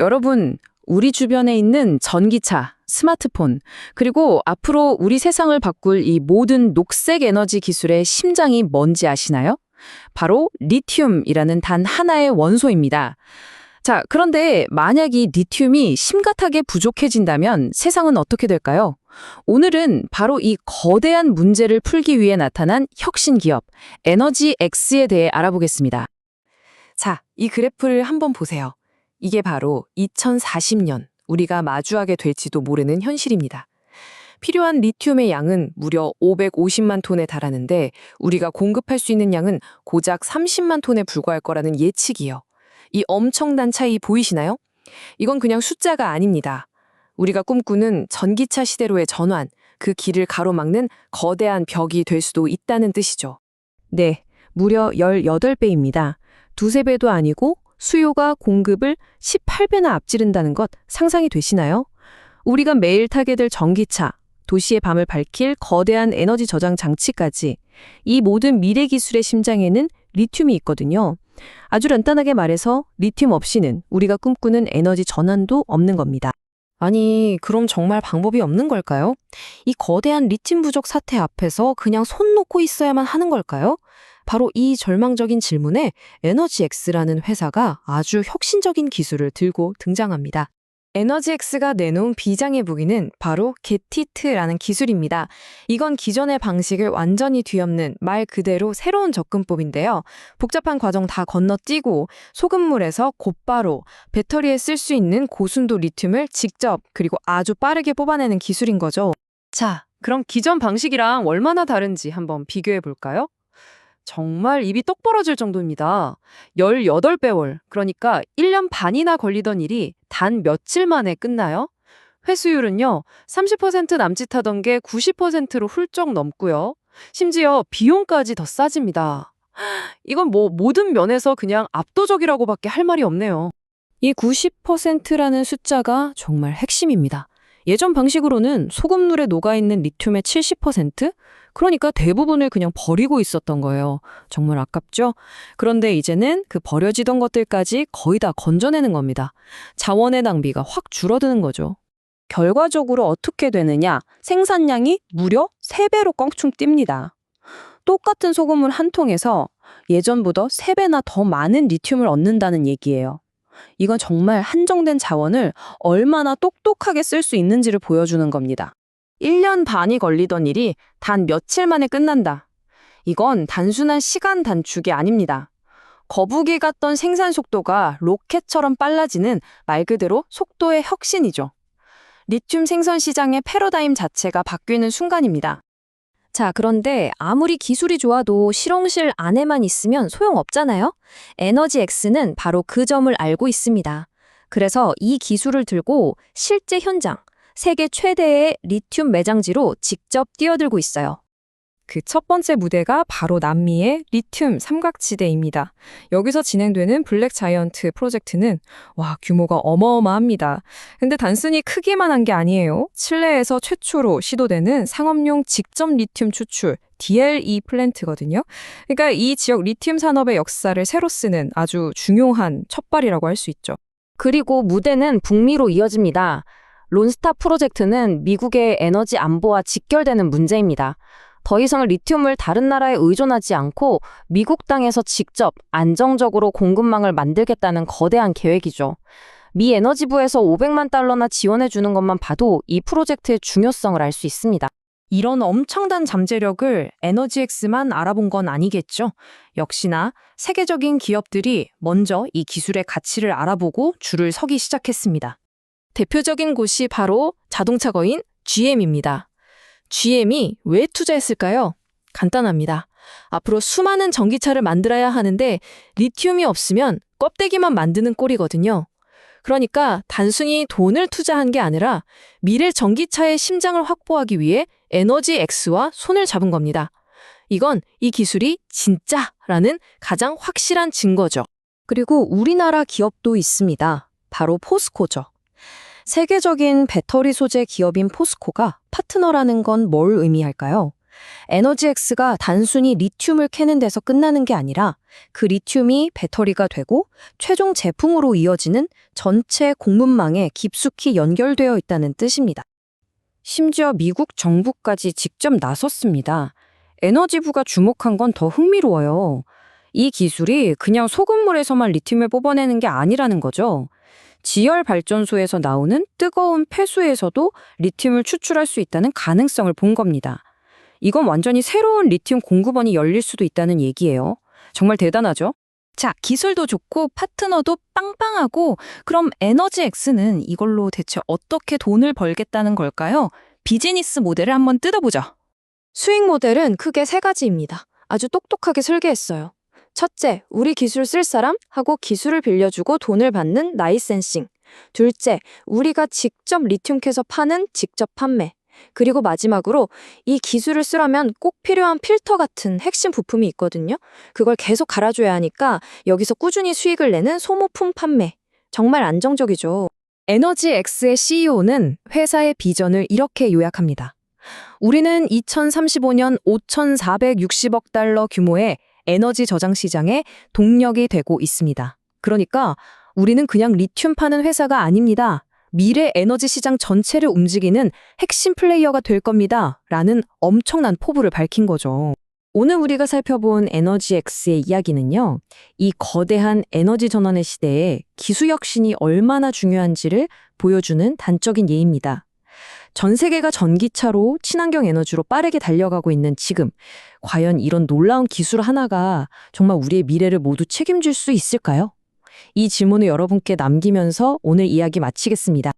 여러분, 우리 주변에 있는 전기차, 스마트폰, 그리고 앞으로 우리 세상을 바꿀 이 모든 녹색 에너지 기술의 심장이 뭔지 아시나요? 바로 리튬이라는 단 하나의 원소입니다. 자, 그런데 만약 이 리튬이 심각하게 부족해진다면 세상은 어떻게 될까요? 오늘은 바로 이 거대한 문제를 풀기 위해 나타난 혁신 기업 에너지 X에 대해 알아보겠습니다. 자, 이 그래프를 한번 보세요. 이게 바로 2040년 우리가 마주하게 될지도 모르는 현실입니다. 필요한 리튬의 양은 무려 550만 톤에 달하는데 우리가 공급할 수 있는 양은 고작 30만 톤에 불과할 거라는 예측이요. 이 엄청난 차이 보이시나요? 이건 그냥 숫자가 아닙니다. 우리가 꿈꾸는 전기차 시대로의 전환, 그 길을 가로막는 거대한 벽이 될 수도 있다는 뜻이죠. 네, 무려 18배입니다. 두세 배도 아니고 수요가 공급을 18배나 앞지른다는 것 상상이 되시나요? 우리가 매일 타게 될 전기차, 도시의 밤을 밝힐 거대한 에너지 저장 장치까지 이 모든 미래 기술의 심장에는 리튬이 있거든요. 아주 간단하게 말해서 리튬 없이는 우리가 꿈꾸는 에너지 전환도 없는 겁니다. 아니, 그럼 정말 방법이 없는 걸까요? 이 거대한 리튬 부족 사태 앞에서 그냥 손 놓고 있어야만 하는 걸까요? 바로 이 절망적인 질문에 에너지엑스라는 회사가 아주 혁신적인 기술을 들고 등장합니다. 에너지엑스가 내놓은 비장의 무기는 바로 게티트라는 기술입니다. 이건 기존의 방식을 완전히 뒤엎는 말 그대로 새로운 접근법인데요. 복잡한 과정 다 건너뛰고 소금물에서 곧바로 배터리에 쓸 수 있는 고순도 리튬을 직접 그리고 아주 빠르게 뽑아내는 기술인 거죠. 자, 그럼 기존 방식이랑 얼마나 다른지 한번 비교해 볼까요? 정말 입이 똑 벌어질 정도입니다. 18배월, 그러니까 1년 반이나 걸리던 일이 단 며칠 만에 끝나요? 회수율은요, 30% 남짓하던 게 90%로 훌쩍 넘고요. 심지어 비용까지 더 싸집니다. 이건 뭐 모든 면에서 그냥 압도적이라고밖에 할 말이 없네요. 이 90%라는 숫자가 정말 핵심입니다. 예전 방식으로는 소금물에 녹아있는 리튬의 70%? 그러니까 대부분을 그냥 버리고 있었던 거예요. 정말 아깝죠? 그런데 이제는 그 버려지던 것들까지 거의 다 건져내는 겁니다. 자원의 낭비가 확 줄어드는 거죠. 결과적으로 어떻게 되느냐? 생산량이 무려 3배로 껑충 뜁니다. 똑같은 소금물 한 통에서 예전보다 3배나 더 많은 리튬을 얻는다는 얘기예요. 이건 정말 한정된 자원을 얼마나 똑똑하게 쓸 수 있는지를 보여주는 겁니다. 1년 반이 걸리던 일이 단 며칠 만에 끝난다. 이건 단순한 시간 단축이 아닙니다. 거북이 같던 생산 속도가 로켓처럼 빨라지는 말 그대로 속도의 혁신이죠. 리튬 생선 시장의 패러다임 자체가 바뀌는 순간입니다. 자, 그런데 아무리 기술이 좋아도 실험실 안에만 있으면 소용없잖아요? 에너지 X는 바로 그 점을 알고 있습니다. 그래서 이 기술을 들고 실제 현장, 세계 최대의 리튬 매장지로 직접 뛰어들고 있어요. 그 첫 번째 무대가 바로 남미의 리튬 삼각지대입니다. 여기서 진행되는 블랙 자이언트 프로젝트는 와, 규모가 어마어마합니다. 근데 단순히 크기만 한 게 아니에요. 칠레에서 최초로 시도되는 상업용 직접 리튬 추출 DLE 플랜트거든요. 그러니까 이 지역 리튬 산업의 역사를 새로 쓰는 아주 중요한 첫발이라고 할 수 있죠. 그리고 무대는 북미로 이어집니다. 론스타 프로젝트는 미국의 에너지 안보와 직결되는 문제입니다. 더 이상 리튬을 다른 나라에 의존하지 않고 미국 땅에서 직접 안정적으로 공급망을 만들겠다는 거대한 계획이죠. 미 에너지부에서 500만 달러나 지원해 주는 것만 봐도 이 프로젝트의 중요성을 알 수 있습니다. 이런 엄청난 잠재력을 에너지엑스만 알아본 건 아니겠죠. 역시나 세계적인 기업들이 먼저 이 기술의 가치를 알아보고 줄을 서기 시작했습니다. 대표적인 곳이 바로 자동차 거인 GM입니다. GM이 왜 투자했을까요? 간단합니다. 앞으로 수많은 전기차를 만들어야 하는데 리튬이 없으면 껍데기만 만드는 꼴이거든요. 그러니까 단순히 돈을 투자한 게 아니라 미래 전기차의 심장을 확보하기 위해 에너지 X와 손을 잡은 겁니다. 이건 이 기술이 진짜라는 가장 확실한 증거죠. 그리고 우리나라 기업도 있습니다. 바로 포스코죠. 세계적인 배터리 소재 기업인 포스코가 파트너라는 건 뭘 의미할까요? 에너지엑스가 단순히 리튬을 캐는 데서 끝나는 게 아니라 그 리튬이 배터리가 되고 최종 제품으로 이어지는 전체 공급망에 깊숙이 연결되어 있다는 뜻입니다. 심지어 미국 정부까지 직접 나섰습니다. 에너지부가 주목한 건 더 흥미로워요. 이 기술이 그냥 소금물에서만 리튬을 뽑아내는 게 아니라는 거죠. 지열 발전소에서 나오는 뜨거운 폐수에서도 리튬을 추출할 수 있다는 가능성을 본 겁니다. 이건 완전히 새로운 리튬 공급원이 열릴 수도 있다는 얘기예요. 정말 대단하죠? 자, 기술도 좋고 파트너도 빵빵하고 그럼 에너지엑스는 이걸로 대체 어떻게 돈을 벌겠다는 걸까요? 비즈니스 모델을 한번 뜯어보죠. 수익 모델은 크게 세 가지입니다. 아주 똑똑하게 설계했어요. 첫째, 우리 기술 쓸 사람 하고 기술을 빌려주고 돈을 받는 라이센싱. 둘째, 우리가 직접 리튬 캐서 파는 직접 판매. 그리고 마지막으로 이 기술을 쓰려면 꼭 필요한 필터 같은 핵심 부품이 있거든요. 그걸 계속 갈아줘야 하니까 여기서 꾸준히 수익을 내는 소모품 판매. 정말 안정적이죠. 에너지엑스의 CEO는 회사의 비전을 이렇게 요약합니다. 우리는 2035년 5,460억 달러 규모의 에너지 저장 시장의 동력이 되고 있습니다. 그러니까 우리는 그냥 리튬 파는 회사가 아닙니다. 미래 에너지 시장 전체를 움직이는 핵심 플레이어가 될 겁니다. 라는 엄청난 포부를 밝힌 거죠. 오늘 우리가 살펴본 에너지엑스의 이야기는요, 이 거대한 에너지 전환의 시대에 기술 혁신이 얼마나 중요한지를 보여주는 단적인 예입니다. 전 세계가 전기차로 친환경 에너지로 빠르게 달려가고 있는 지금, 과연 이런 놀라운 기술 하나가 정말 우리의 미래를 모두 책임질 수 있을까요? 이 질문을 여러분께 남기면서 오늘 이야기 마치겠습니다.